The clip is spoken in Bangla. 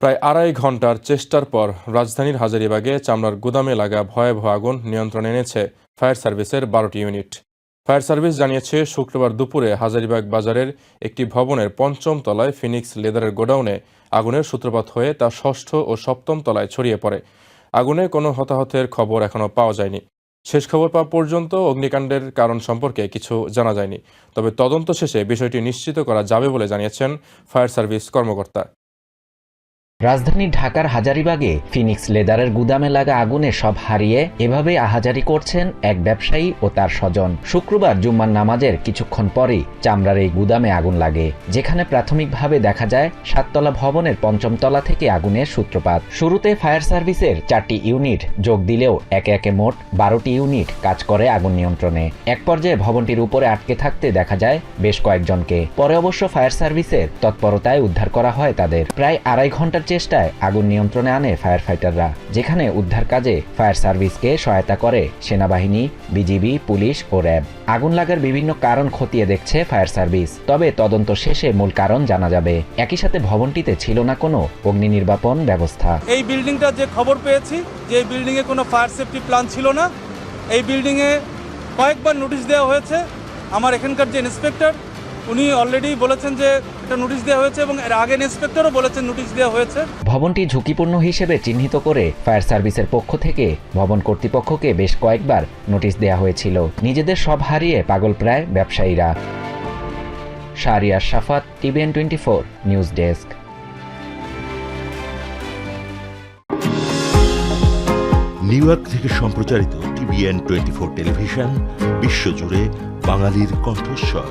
প্রায় আড়াই ঘণ্টার চেষ্টার পর রাজধানীর হাজারিবাগে চামড়ার গুদামে লাগা ভয়াবহ আগুন নিয়ন্ত্রণে এনেছে ফায়ার সার্ভিসের বারোটি ইউনিট। ফায়ার সার্ভিস জানিয়েছে, শুক্রবার দুপুরে হাজারিবাগ বাজারের একটি ভবনের পঞ্চম তলায় ফিনিক্স লেদারের গোডাউনে আগুনের সূত্রপাত হয়ে তা ষষ্ঠ ও সপ্তম তলায় ছড়িয়ে পড়ে। আগুনে কোনো হতাহতের খবর এখনও পাওয়া যায়নি। শেষ খবর পাওয়া পর্যন্ত অগ্নিকাণ্ডের কারণ সম্পর্কে কিছু জানা যায়নি। তবে তদন্ত শেষে বিষয়টি নিশ্চিত করা যাবে বলে জানিয়েছেন ফায়ার সার্ভিস কর্মকর্তা। রাজধানী ঢাকার হাজারিবাগে ফিনিক্স লেদারের গুদামে লাগা আগুনে সব হারিয়ে এভাবে আহাজারি করছেন এক ব্যবসায়ী ও তার স্বজন। শুক্রবার জুম্মার নামাজের কিছুক্ষণ পরেই চামড়ার এই গুদামে আগুন লাগে, যেখানে প্রাথমিকভাবে দেখা যায় সাততলা ভবনের পঞ্চম তলা থেকে আগুনের সূত্রপাত। শুরুতে ফায়ার সার্ভিসের চারটি ইউনিট যোগ দিলেও একে একে মোট বারোটি ইউনিট কাজ করে আগুন নিয়ন্ত্রণে। এক পর্যায়ে ভবনটির উপরে আটকে থাকতে দেখা যায় বেশ কয়েকজনকে। পরে অবশ্য ফায়ার সার্ভিসের তৎপরতায় উদ্ধার করা হয় তাদের। প্রায় আড়াই ঘণ্টার চেষ্টায় আগুন নিয়ন্ত্রণে আনে ফায়ার ফাইটাররা যেখানে উদ্ধার কাজে ফায়ার সার্ভিসকে সহায়তা করে সেনাবাহিনী বিজিবি পুলিশ ও র্যাব। আগুন লাগার বিভিন্ন কারণ খতিয়ে দেখছে ফায়ার সার্ভিস তবে তদন্ত শেষে মূল কারণ জানা যাবে। একই সাথে ভবনটিতে ছিল না কোনো অগ্নি নির্বাপন ব্যবস্থা। এই বিল্ডিংটা যে খবর পেয়েছি, যে বিল্ডিংয়ে কোনো ফায়ার সেফটি প্ল্যান ছিল না, এই বিল্ডিংয়ে কয়েকবার নোটিশ দেওয়া হয়েছে। আমার এখানকার যে ইন্সপেক্টর উনি অলরেডি বলেছেন যে এটা নোটিশ দেওয়া হয়েছে এবং এর আগের ইন্সপেক্টরও বলেছেন নোটিশ দেওয়া হয়েছে। ভবনটি ঝুঁকিপূর্ণ হিসেবে চিহ্নিত করে ফায়ার সার্ভিসের পক্ষ থেকে ভবন কর্তৃপক্ষকে বেশ কয়েকবার নোটিশ দেওয়া হয়েছিল। নিজেদের সব হারিয়ে পাগল প্রায় ব্যবসায়ীরা। Shahriar Shafat TVN twenty four news desk. New York থেকে সম্প্রচারিত টিভিএন টোয়েন্টি ফোর টেলিভিশন বিশ্বজুড়ে বাঙালির কণ্ঠস্বর।